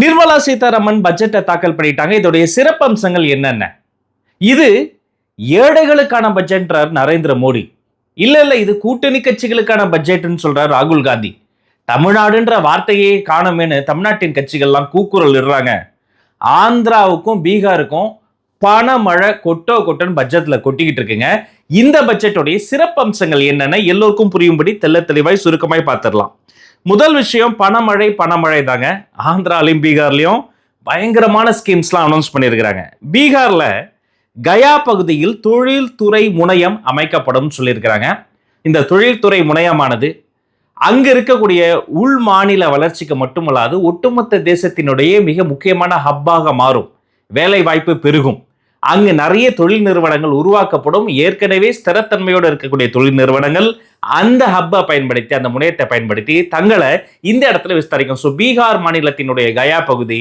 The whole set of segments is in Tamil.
நிர்மலா சீதாராமன் பட்ஜெட்டை தாக்கல் பண்ணிட்டாங்க. இதோடைய சிறப்பம்சங்கள் என்னென்ன? இது ஏழைகளுக்கான பட்ஜெட்ன்றார் நரேந்திர மோடி. இல்ல இல்ல இது கூட்டணி கட்சிகளுக்கான பட்ஜெட்னு சொல்றார் ராகுல் காந்தி. தமிழ்நாடுன்ற வார்த்தையே காணமேனு தமிழ்நாட்டின் கட்சிகள்லாம் கூக்குரல் இடுறாங்க. ஆந்திராவுக்கும் பீகாருக்கும் பணமழை கொட்டோ கொட்டோன்னு பட்ஜெட்ல கொட்டிக்கிட்டு இருக்குங்க. இந்த பட்ஜெட்டுடைய சிறப்பம்சங்கள் என்னென்ன? எல்லோருக்கும் புரியும்படி தெள்ள தெளிவாய் சுருக்கமாய் பார்த்துடலாம். முதல் விஷயம் பணமழை பணமழை தாங்க ஆந்திராலையும் பீகார்லேயும் பயங்கரமான ஸ்கீம்ஸ்லாம் அனௌன்ஸ் பண்ணியிருக்கிறாங்க பீகாரில் கயா பகுதியில் தொழில்துறை முனையம் அமைக்கப்படும் சொல்லியிருக்கிறாங்க இந்த தொழில்துறை முனையமானது அங்கே இருக்கக்கூடிய உள் மாநில வளர்ச்சிக்கு மட்டுமல்லாது ஒட்டுமொத்த தேசத்தினுடைய மிக முக்கியமான ஹப்பாக மாறும். வேலை வாய்ப்பு பெருகும். அங்கு நிறைய தொழில் நிறுவனங்கள் உருவாக்கப்படும். ஏற்கனவே ஸ்திரத்தன்மையோடு இருக்கக்கூடிய தொழில் நிறுவனங்கள் அந்த ஹப்பை பயன்படுத்தி அந்த முனையத்தை பயன்படுத்தி தங்களை இந்த இடத்துல விஸ்தரிக்கும். ஸோ பீகார் மாநிலத்தினுடைய கயா பகுதி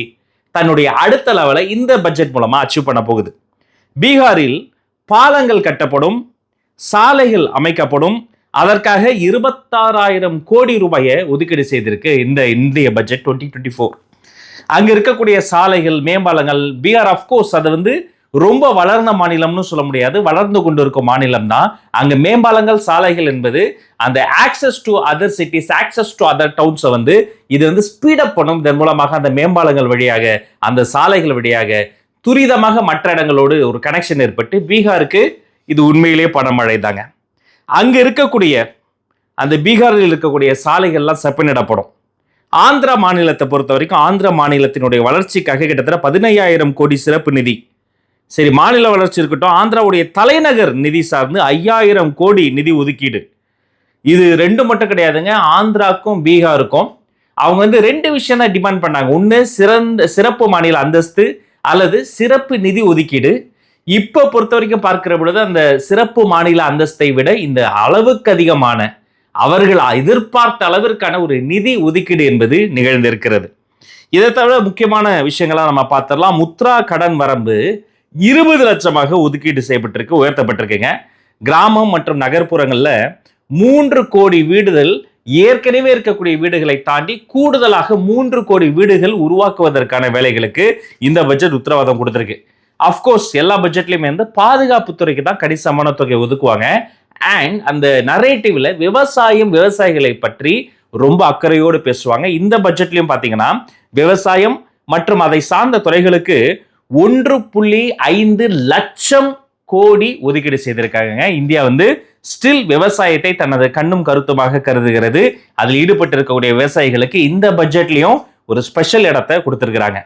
தன்னுடைய அடுத்த லெவலை இந்த பட்ஜெட் மூலமாக அச்சீவ் பண்ண போகுது. பீகாரில் பாலங்கள் கட்டப்படும் சாலைகள் அமைக்கப்படும் அதற்காக இருபத்தாறாயிரம் கோடி ரூபாயை ஒதுக்கீடு செய்திருக்கு இந்த இந்திய பட்ஜெட் டுவெண்ட்டி டுவெண்ட்டி ஃபோர் அங்கே இருக்கக்கூடிய சாலைகள் மேம்பாலங்கள் பீகார் அஃப்கோர்ஸ் அது வந்து ரொம்ப வளர்ந்த மாநிலம்னு சொல்ல முடியாது. வளர்ந்து கொண்டு இருக்கும் மாநிலம் தான் அங்க மேம்பாலங்கள் சாலைகள் என்பது அந்த access to other cities access to other டவுன்ஸை வந்து இது வந்து ஸ்பீடப் பண்ணும். இதன் மூலமாக அந்த மேம்பாலங்கள் வழியாக அந்த சாலைகள் வழியாக துரிதமாக மற்ற இடங்களோடு ஒரு கனெக்ஷன் ஏற்பட்டு பீகாருக்கு இது உண்மையிலேயே பணமழை தாங்க அங்க இருக்கக்கூடிய அந்த பீகாரில் இருக்கக்கூடிய சாலைகள்லாம் செப்பனிடப்படும். ஆந்திரா மாநிலத்தை பொறுத்த வரைக்கும் ஆந்திர மாநிலத்தினுடைய வளர்ச்சிக்காக கிட்டத்தட்ட பதினையாயிரம் கோடி சிறப்பு நிதி சரி மாநில வளர்ச்சி இருக்கட்டும் ஆந்திராவுடைய தலைநகர் நிதி சார்ந்து ஐயாயிரம் கோடி நிதி ஒதுக்கீடு. இது ரெண்டு மட்டும் கிடையாதுங்க ஆந்திராக்கும் பீகாருக்கும். அவங்க வந்து ரெண்டு விஷயம் தான் டிமாண்ட் பண்ணாங்க. ஒன்று சிறந்த சிறப்பு மாநில அந்தஸ்து அல்லது சிறப்பு நிதி ஒதுக்கீடு. இப்போ பொறுத்த வரைக்கும் பார்க்கிற பொழுது அந்த சிறப்பு மாநில அந்தஸ்தை விட இந்த அளவுக்கு அதிகமான அவர்கள் எதிர்பார்த்த அளவிற்கான ஒரு நிதி ஒதுக்கீடு என்பது நிகழ்ந்திருக்கிறது. இதை தவிர முக்கியமான விஷயங்களாக நம்ம பார்த்துடலாம். முத்ரா கடன் வரம்பு இருபது லட்சமாக ஒதுக்கீடு செய்யப்பட்டிருக்கு உயர்த்தப்பட்டிருக்குங்க. கிராமம் மற்றும் நகர்ப்புறங்களில் மூன்று கோடி வீடுகள் ஏற்கனவே இருக்கக்கூடிய வீடுகளை தாண்டி கூடுதலாக மூன்று கோடி வீடுகள் உருவாக்குவதற்கான வேலைகளுக்கு இந்த பட்ஜெட் உத்தரவாதம் கொடுத்துருக்கு. அஃப்கோர்ஸ் எல்லா பட்ஜெட்லையுமே வந்து பாதுகாப்பு துறைக்கு தான் கணிசமான தொகை ஒதுக்குவாங்க. அண்ட் அந்த நரேட்டிவ்ல விவசாயம் விவசாயிகளை பற்றி ரொம்ப அக்கறையோடு பேசுவாங்க. இந்த பட்ஜெட்லையும் பார்த்தீங்கன்னா விவசாயம் மற்றும் அதை சார்ந்த துறைகளுக்கு ஒன்று புள்ளி ஐந்து லட்சம் கோடி ஒதுக்கீடு செய்திருக்காங்க இந்தியா வந்து ஸ்டில் விவசாயத்தை தனது கண்ணும் கருத்துமாக கருதுகிறது. அதில் ஈடுபட்டு இருக்கக்கூடிய விவசாயிகளுக்கு இந்த பட்ஜெட்லையும் ஒரு ஸ்பெஷல் இடத்தை கொடுத்துருக்குறாங்க.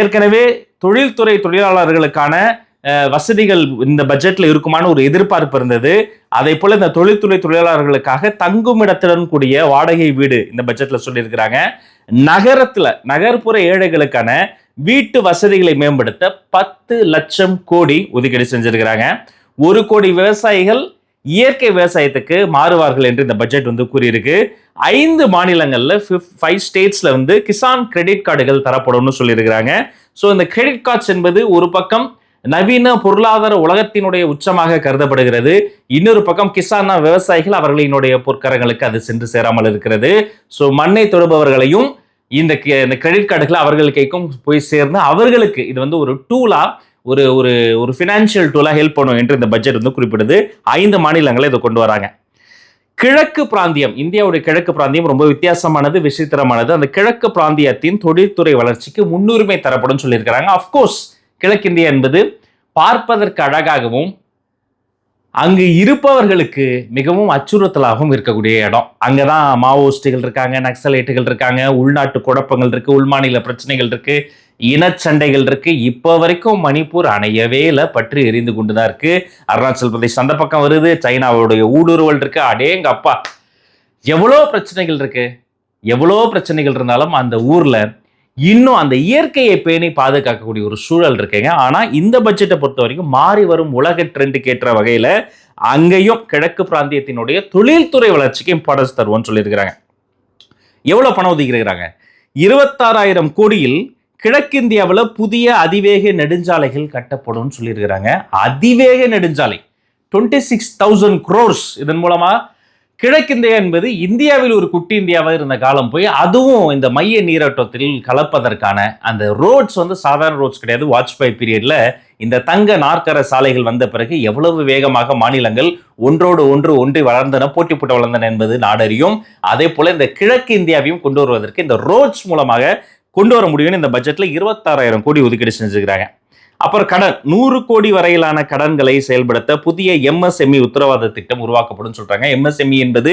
ஏற்கனவே தொழில்துறை தொழிலாளர்களுக்கான வசதிகள் இந்த பட்ஜெட்ல இருக்குமான ஒரு எதிர்பார்ப்பு இருந்தது. அதே போல இந்த தொழில்துறை தொழிலாளர்களுக்காக தங்குமிடத்துடன் கூடிய வாடகை வீடு இந்த பட்ஜெட்ல சொல்லியிருக்கிறாங்க. நகரத்துல நகர்ப்புற ஏழைகளுக்கான வீட்டு வசதிகளை மேம்படுத்த பத்து லட்சம் கோடி ஒதுக்கீடு செஞ்சிருக்கிறாங்க. ஒரு கோடி விவசாயிகள் இயற்கை விவசாயத்துக்கு மாறுவார்கள் என்று இந்த பட்ஜெட் வந்து கூறியிருக்கு. ஐந்து மாநிலங்களில் ஃபைவ் ஸ்டேட்ஸ்ல வந்து கிசான் கிரெடிட் கார்டுகள் தரப்படும்னு சொல்லியிருக்கிறாங்க. ஸோ இந்த கிரெடிட் கார்ட்ஸ் என்பது ஒரு பக்கம் நவீன பொருளாதார உலகத்தினுடைய உச்சமாக கருதப்படுகிறது. இன்னொரு பக்கம் கிசானா விவசாயிகள் அவர்களினுடைய பொற்கரங்களுக்கு அது சென்று சேராமல் இருக்கிறது. ஸோ மண்ணை தொடுபவர்களையும் இந்த இந்த கிரெடிட் கார்டுகள் அவர்கள் கைக்கும் போய் சேர்ந்து அவர்களுக்கு இது வந்து ஒரு டூலா ஒரு ஒரு ஒரு ஃபினான்ஷியல் டூலாக ஹெல்ப் பண்ணும் என்று இந்த பட்ஜெட் வந்து குறிப்பிடுது. ஐந்து மாநிலங்களை இதை கொண்டு வராங்க. கிழக்கு பிராந்தியம் இந்தியாவுடைய கிழக்கு பிராந்தியம் ரொம்ப வித்தியாசமானது விசித்திரமானது. அந்த கிழக்கு பிராந்தியத்தின் தொழில்துறை வளர்ச்சிக்கு முன்னுரிமை தரப்படும் சொல்லியிருக்கிறாங்க. அஃப்கோர்ஸ் கிழக்கிந்தியா என்பது பார்ப்பதற்கு அழகாகவும் அங்கு இருப்பவர்களுக்கு மிகவும் அச்சுறுத்தலாகவும் இருக்கக்கூடிய இடம். அங்கதான் மாவோயிஸ்டுகள் இருக்காங்க நக்சலைட்டுகள் இருக்காங்க உள்நாட்டு குழப்பங்கள் இருக்கு உள்மாநில பிரச்சனைகள் இருக்கு இனச்சண்டைகள் இருக்கு. இப்போ வரைக்கும் மணிப்பூர் அணையவே இல்லை பற்றி எரிந்து கொண்டுதான் இருக்கு. அருணாச்சல் பிரதேஷ் அந்த பக்கம் வருது சைனாவுடைய ஊடுருவல் இருக்கு. அடேங்க அப்பா எவ்வளோ பிரச்சனைகள் இருக்கு? எவ்வளோ பிரச்சனைகள் இருந்தாலும் அந்த ஊர்ல இன்னும் அந்த இயற்கையை பேணி பாதுகாக்கக்கூடிய ஒரு சூழல் இருக்குங்க. ஆனால் இந்த பட்ஜெட்டை பொறுத்த வரைக்கும் மாறி வரும் உலக ட்ரெண்டுக்கு ஏற்ற வகையில் அங்கேயும் கிழக்கு பிராந்தியத்தினுடைய தொழில்துறை வளர்ச்சிக்கு இம்பார்ட்டன்ஸ் தருவோம்னு சொல்லியிருக்கிறாங்க. எவ்வளோ பணம் ஒதுக்கியிருக்கிறாங்க? இருபத்தாறாயிரம் கோடியில் கிழக்கிந்தியாவில் புதிய அதிவேக நெடுஞ்சாலைகள் கட்டப்படும் சொல்லியிருக்கிறாங்க. அதிவேக நெடுஞ்சாலை டுவெண்ட்டி சிக்ஸ் தௌசண்ட் க்ரோர்ஸ் இதன் மூலமாக கிழக்கிந்தியா என்பது இந்தியாவில் ஒரு குட்டி இந்தியாவாக இருந்த காலம் போய் அதுவும் இந்த மைய நீரோட்டத்தில் கலப்பதற்கான அந்த ரோட்ஸ் வந்து சாதாரண ரோட்ஸ் கிடையாது. வாஜ்பாய் பீரியட்ல இந்த தங்க நாற்கர சாலைகள் வந்த பிறகு எவ்வளவு வேகமாக மாநிலங்கள் ஒன்றோடு ஒன்று ஒன்றி வளர்ந்தன போட்டி போட்டு வளர்ந்தன என்பது நாடறியும். அதே போல இந்த கிழக்கு இந்தியாவையும் கொண்டு வருவதற்கு இந்த ரோட்ஸ் மூலமாக கொண்டு வர முடியும்னு இந்த பட்ஜெட்ல இருபத்தாறாயிரம் கோடி ஒதுக்கீடு செஞ்சுக்கிறாங்க அப்புறம் கடன். நூறு கோடி வரையிலான கடன்களை செயல்படுத்த புதிய எம்எஸ்எம்இ உத்தரவாத திட்டம் உருவாக்கப்படும் சொல்றாங்க. எம்எஸ்எம்இ என்பது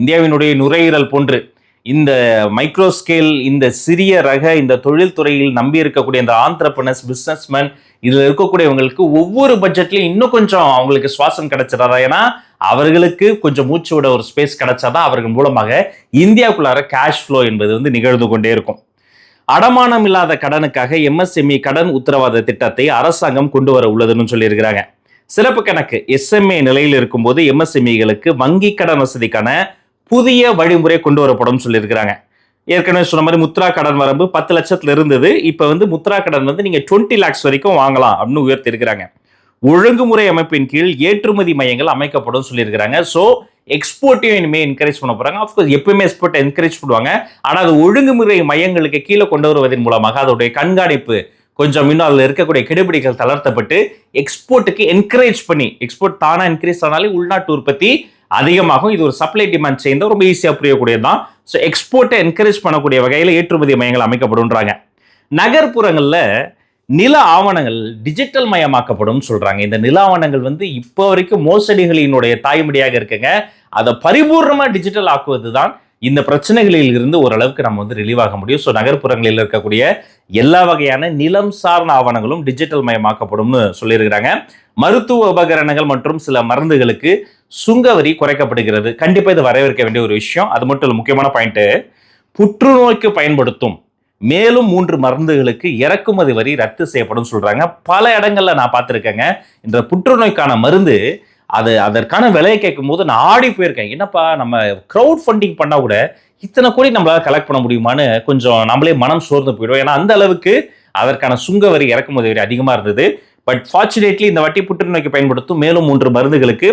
இந்தியாவினுடைய நுரையீரல் போன்று இந்த மைக்ரோ ஸ்கேல் இந்த சிறிய ரக இந்த தொழில்துறையில் நம்பி இருக்கக்கூடிய இந்த ஆந்திரப்பனஸ் பிஸ்னஸ்மேன் இதில் இருக்கக்கூடியவங்களுக்கு ஒவ்வொரு பட்ஜெட்லையும் இன்னும் கொஞ்சம் அவங்களுக்கு சுவாசம் கிடைச்சிடாதா? ஏன்னா அவர்களுக்கு கொஞ்சம் மூச்சு விட ஒரு ஸ்பேஸ் கிடைச்சாதான் அவர்கள் மூலமாக இந்தியாவுக்குள்ளார கேஷ் ஃப்ளோ என்பது வந்து நிகழ்ந்து கொண்டே இருக்கும். அடமானம் இல்லாத கடனுக்காக எம்எஸ்எம்இ கடன் உத்தரவாத திட்டத்தை அரசாங்கம் கொண்டு வர உள்ளதுன்னு சொல்லியிருக்கிறாங்க. சிறப்பு கணக்கு எஸ்எம்ஏ நிலையில் இருக்கும்போது எம்எஸ்எம்இகளுக்கு வங்கி கடன் வசதிக்கான புதிய வழிமுறை கொண்டு வரப்படும் சொல்லியிருக்கிறாங்க. ஏற்கனவே சொன்ன மாதிரி முத்ரா கடன் வரம்பு பத்து லட்சத்துல இருந்தது. இப்போ வந்து முத்ரா கடன் வந்து நீங்க டுவெண்ட்டி லேக்ஸ் வரைக்கும் வாங்கலாம் அப்படின்னு உயர்த்திருக்கிறாங்க ஒழுங்குமுறை அமைப்பின் கீழ் ஏற்றுமதி மையங்கள் அமைக்கப்படும் சொல்லியிருக்கிறாங்க. ஸோ எக்ஸ்போர்ட்டையும் இனிமேல் என்கரேஜ் பண்ண போறாங்க. அஃப்கோர்ஸ் எப்பவுமே எக்ஸ்போர்ட்டை என்கரேஜ் பண்ணுவாங்க. ஆனால் அது ஒழுங்குமுறை மையங்களுக்கு கீழே கொண்டு வருவதன் மூலமாக அதோடைய கண்காணிப்பு கொஞ்சம் இன்னும் அதில் இருக்கக்கூடிய கெடுபிடிகள் தளர்த்தப்பட்டு எக்ஸ்போர்ட்டுக்கு என்கரேஜ் பண்ணி எக்ஸ்போர்ட் தானா இன்க்ரீஸ் ஆனாலே உள்நாட்டு உற்பத்தி அதிகமாகும். இது ஒரு சப்ளை டிமாண்ட் சேர்ந்து ரொம்ப ஈஸியாக புரியக்கூடியது தான் ஸோ எக்ஸ்போர்ட்டை என்கரேஜ் பண்ணக்கூடிய வகையில் ஏற்றுமதி மையங்கள் அமைக்கப்படும்ன்றாங்க. நகர்ப்புறங்களில் நில ஆவணங்கள் டிஜிட்டல் மயமாக்கப்படும் சொல்றாங்க. இந்த நில ஆவணங்கள் வந்து இப்போ வரைக்கும் மோசடிகளினுடைய தாய்மடியாக இருக்குங்க. அதை பரிபூர்ணமா டிஜிட்டல் ஆக்குவது தான் இந்த பிரச்சனைகளில் இருந்து ஓரளவுக்கு நம்ம வந்து ரிலீவ் ஆக முடியும். ஸோ நகர்ப்புறங்களில் இருக்கக்கூடிய எல்லா வகையான நிலம் சார்ந்த ஆவணங்களும் டிஜிட்டல் மயமாக்கப்படும்னு சொல்லியிருக்கிறாங்க. மருத்துவ உபகரணங்கள் மற்றும் சில மருந்துகளுக்கு சுங்கவரி குறைக்கப்படுகிறது. கண்டிப்பா இது வரவேற்க வேண்டிய ஒரு விஷயம். அது மட்டும் இல்லை முக்கியமான பாயிண்ட் புற்றுநோய்க்கு பயன்படுத்தும் மேலும் மூன்று மருந்துகளுக்கு இறக்குமதி வரி ரத்து செய்யப்படும் சொல்றாங்க. பல இடங்கள்ல நான் பார்த்துருக்கேங்க. இந்த புற்றுநோய்க்கான மருந்து அது அதற்கான விலையை கேட்கும் போது நான் ஆடி போயிருக்கேன். என்னப்பா நம்ம க்ரௌட் ஃபண்டிங் பண்ணா கூட இத்தனை கோடி நம்மளால கலெக்ட் பண்ண முடியுமான்னு கொஞ்சம் நம்மளே மனம் சோர்ந்து போயிடும். ஏன்னா அந்த அளவுக்கு அதற்கான சுங்க வரி இறக்குமதி வரி அதிகமாக இருந்தது. பட் ஃபார்ச்சுனேட்லி இந்த வட்டி புற்றுநோய்க்கு பயன்படுத்தும் மேலும் மூன்று மருந்துகளுக்கு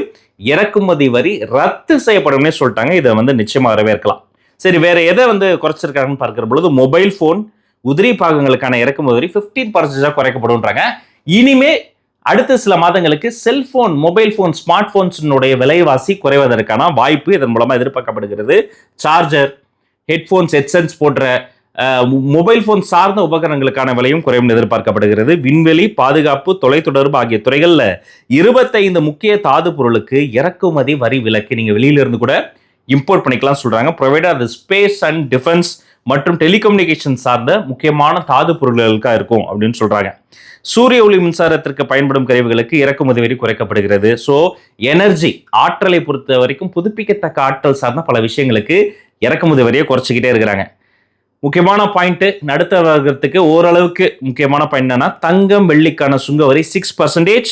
இறக்குமதி வரி ரத்து செய்யப்படும்னே சொல்லிட்டாங்க. இதை வந்து நிச்சயமாக வரவேற்கலாம். சரி வேற எதை வந்து குறைச்சிருக்காங்கன்னு பார்க்கிற பொழுது மொபைல் ஃபோன் உதிரி பாகங்களுக்கான இறக்குமதி வரி ஃபிஃப்டீன் பர்சன்டேஜாக குறைக்கப்படும்ன்றாங்க. இனிமே அடுத்த சில மாதங்களுக்கு செல்போன் மொபைல் ஃபோன் ஸ்மார்ட் போன்ஸினுடைய விலைவாசி குறைவதற்கான வாய்ப்பு இதன் மூலமாக எதிர்பார்க்கப்படுகிறது. சார்ஜர் ஹெட்ஃபோன்ஸ் ஹெட்சென்ஸ் போன்ற மொபைல் ஃபோன் சார்ந்த உபகரணங்களுக்கான விலையும் குறையும் எதிர்பார்க்கப்படுகிறது. விண்வெளி பாதுகாப்பு தொலைத்தொடர்பு ஆகிய துறைகளில் இருபத்தைந்து முக்கிய தாது பொருளுக்கு இறக்குமதி வரி விலக்கு நீங்கள் வெளியிலிருந்து கூட இம்போர்ட் பண்ணிக்கலாம் சொல்கிறாங்க ப்ரொவைடர் அது ஸ்பேஸ் அண்ட் டிஃபென்ஸ் மற்றும் டெலிகம்யூனிகேஷன் சார்ந்த முக்கியமான தாது பொருள்களுக்காக இருக்கும் அப்படின்னு சொல்கிறாங்க சூரிய ஒளி மின்சாரத்திற்கு பயன்படும் கருவிகளுக்கு இறக்குமதி வரி குறைக்கப்படுகிறது. ஸோ எனர்ஜி ஆற்றலை பொறுத்த வரைக்கும் புதுப்பிக்கத்தக்க ஆற்றல் சார்ந்த பல விஷயங்களுக்கு இறக்குமதி வரியை குறைச்சிக்கிட்டே இருக்கிறாங்க. முக்கியமான பாயிண்ட்டு நடுத்தர வர்க்கத்துக்கு ஓரளவுக்கு முக்கியமான பாயிண்ட் என்னன்னா தங்கம் வெள்ளிக்கான சுங்க வரி சிக்ஸ் பர்சன்டேஜ்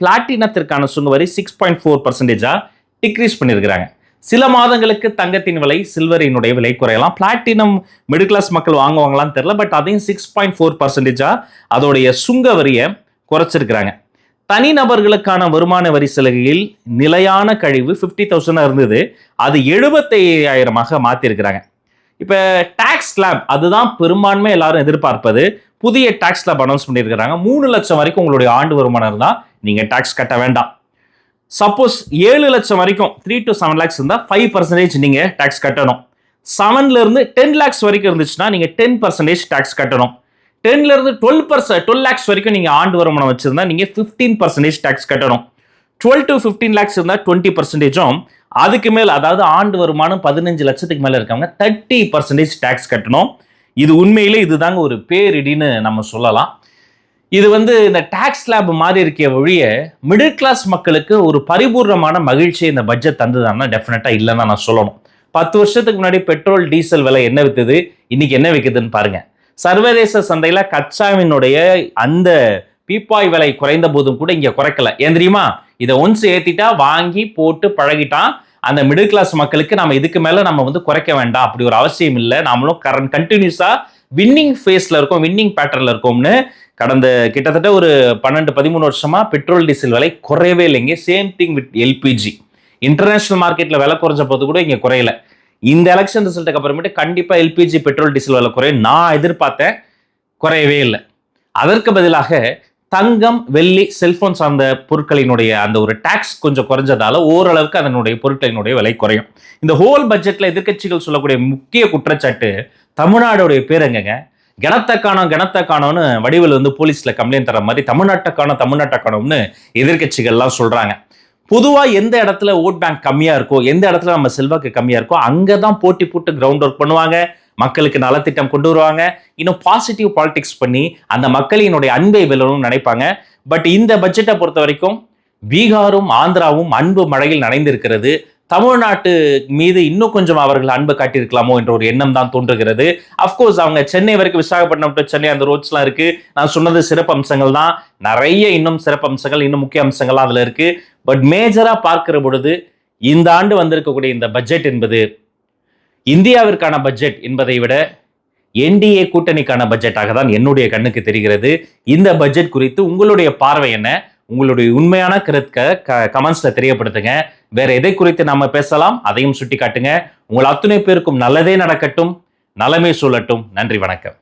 பிளாட்டினத்திற்கான சுங்க வரி சிக்ஸ் பாயிண்ட் ஃபோர் பர்சன்டேஜாக டிக்ரீஸ் பண்ணியிருக்கிறாங்க. சில மாதங்களுக்கு தங்கத்தின் விலை சில்வரினுடைய விலை குறையலாம். பிளாட்டினம் மிடில் கிளாஸ் மக்கள் வாங்குவாங்களான்னு தெரியல பட் அதையும் சிக்ஸ் பாயிண்ட் ஃபோர் பர்சன்டேஜாக அதோடைய சுங்க வரியை குறைச்சிருக்கிறாங்க. தனிநபர்களுக்கான வருமான வரி சலுகையில் நிலையான கழிவு ஃபிஃப்டி தௌசண்டாக இருந்தது. அது எழுபத்தையாயிரமாக மாற்றிருக்கிறாங்க இப்போ டேக்ஸ் ஸ்லாப் அதுதான் பெரும்பான்மை எல்லாரும் எதிர்பார்ப்பது. புதிய டேக்ஸ் ஸ்லாப் அனௌன்ஸ் பண்ணியிருக்கிறாங்க. மூணு லட்சம் வரைக்கும் உங்களுடைய ஆண்டு வருமானம் இருந்தால் நீங்கள் டேக்ஸ் கட்ட வேண்டாம். சப்போஸ் ஏழு லட்சம் வரைக்கும் த்ரீ டு செவன் லேக்ஸ் இருந்தால் ஃபைவ் பர்சன்டேஜ் நீங்கள் டேக்ஸ் கட்டணும். செவன்ல இருந்து டென் லேக்ஸ் வரைக்கும் இருந்துச்சுன்னா நீங்கள் டென் பர்சன்டேஜ் டேக்ஸ் கட்டணும். டென்லேருந்து டுவெல் பர்சன்ட் டுவெல் லேக்ஸ் வரைக்கும் நீங்கள் ஆண்டு வருமானம் வச்சுருந்தா நீங்கள் ஃபிஃப்டீன் பர்சன்டேஜ் டேக்ஸ் கட்டணும். டுவெல் டு ஃபிஃப்டீன் லேக்ஸ் இருந்தால் டுவெண்ட்டி பர்சன்டேஜும் அதுக்கு மேல் அதாவது ஆண்டு வருமானம் பதினஞ்சு லட்சத்துக்கு மேலே இருக்கவங்க தேர்ட்டி பர்சன்டேஜ் டேக்ஸ் கட்டணும். இது உண்மையிலே இதுதாங்க ஒரு பேரிடின்னு நம்ம சொல்லலாம். இது வந்து இந்த டாக்ஸ் ஸ்லாப் மாதிரி இருக்க ஒழிய மிடில் கிளாஸ் மக்களுக்கு ஒரு பரிபூர்ணமான மகிழ்ச்சி இந்த பட்ஜெட் தந்ததுன்னா டெஃபினட்டா இல்லைன்னு நான் சொல்லணும். பத்து வருஷத்துக்கு முன்னாடி பெட்ரோல் டீசல் விலை என்ன வித்துது? இன்னைக்கு என்ன விற்குதுன்னு பாருங்க. சர்வதேச சந்தையில கச்சாவினுடைய அந்த பீப்பாய் விலை குறைந்த போதும் கூட இங்க குறைக்கல. ஏன் தெரியுமா? இதை ஒன்ஸ் ஏத்திட்டா வாங்கி போட்டு பழகிட்டான் அந்த மிடில் கிளாஸ் மக்களுக்கு நம்ம இதுக்கு மேல நம்ம வந்து குறைக்க வேண்டாம். அப்படி ஒரு அவசியம் இல்லை. நாமளும் கரண்ட் கண்டினியூஸா வின்னிங் ஃபேஸ்ல இருக்கோம் வின்னிங் பேட்டர்ல இருக்கோம்னு கடந்த கிட்டத்தட்ட ஒரு பன்னெண்டு பதிமூணு வருஷமாக பெட்ரோல் டீசல் விலை குறையவே இல்லைங்க same thing with LPG international மார்க்கெட்டில் விலை குறைஞ்ச போது கூட இங்கே குறையல. இந்த எலெக்ஷன் ரிசல்ட்டுக்கு அப்புறமேட்டு கண்டிப்பாக எல்பிஜி பெட்ரோல் டீசல் விலை குறையும் நான் எதிர்பார்த்தேன். குறையவே இல்லை. அதற்கு பதிலாக தங்கம் வெள்ளி செல்போன் சார்ந்த பொருட்களினுடைய அந்த ஒரு டேக்ஸ் கொஞ்சம் குறைஞ்சதால ஓரளவுக்கு அதனுடைய பொருட்களினுடைய விலை குறையும். இந்த ஹோல் பட்ஜெட்டில் எதிர்க்கட்சிகள் சொல்லக்கூடிய முக்கிய குற்றச்சாட்டு தமிழ்நாடுடைய பேர் எங்கங்க? கணத்தை காணோம் கணத்தை காணோம்னு வடிவில் வந்து போலீஸில் கம்ப்ளைண்ட் தர மாதிரி தமிழ்நாட்டை காணோம் தமிழ்நாட்டை காணோம்னு எதிர்க்கட்சிகள்லாம் சொல்கிறாங்க பொதுவாக எந்த இடத்துல ஓட் பேங்க் கம்மியாக இருக்கோ எந்த இடத்துல நம்ம செல்வாக்கு கம்மியாக இருக்கோ அங்கே தான் போட்டி போட்டு கிரவுண்ட் ஒர்க் பண்ணுவாங்க. மக்களுக்கு நலத்திட்டம் கொண்டு வருவாங்க. இன்னும் பாசிட்டிவ் பாலிடிக்ஸ் பண்ணி அந்த மக்களினுடைய அன்பை வெல்லணும்னு நினைப்பாங்க. பட் இந்த பட்ஜெட்டை பொறுத்த வரைக்கும் பீகாரும் ஆந்திராவும் அன்பு மழையில் நனைந்திருக்கிறது. தமிழ்நாட்டு மீது இன்னும் கொஞ்சம் அவர்கள் அன்பு காட்டியிருக்கலாமோ என்ற ஒரு எண்ணம் தான் தோன்றுகிறது. அஃப்கோர்ஸ் அவங்க சென்னை வரைக்கும் விசாகப்பட்டினம் டு சென்னை அந்த ரோட்ஸ்லாம் இருக்கு. நான் சொன்னது சிறப்பு அம்சங்கள் தான். நிறைய இன்னும் சிறப்பு அம்சங்கள் இன்னும் முக்கிய அம்சங்கள்லாம் அதில் இருக்கு. பட் மேஜரா பார்க்கிற பொழுது இந்த ஆண்டு வந்திருக்கக்கூடிய இந்த பட்ஜெட் என்பது இந்தியாவிற்கான பட்ஜெட் என்பதை விட என்டிஏ கூட்டணிக்கான பட்ஜெட்டாக தான் என்னுடைய கண்ணுக்கு தெரிகிறது. இந்த பட்ஜெட் குறித்து உங்களுடைய பார்வை என்ன? உங்களுடைய உண்மையான கருத்துக்க கமெண்ட்ஸ்ல தெரியப்படுத்துங்க. வேற எதை குறித்து நாம பேசலாம் அதையும் சுட்டி காட்டுங்க உங்கள் அத்துணை பேருக்கும் நல்லதே நடக்கட்டும். நலமே சொல்லட்டும் நன்றி வணக்கம்.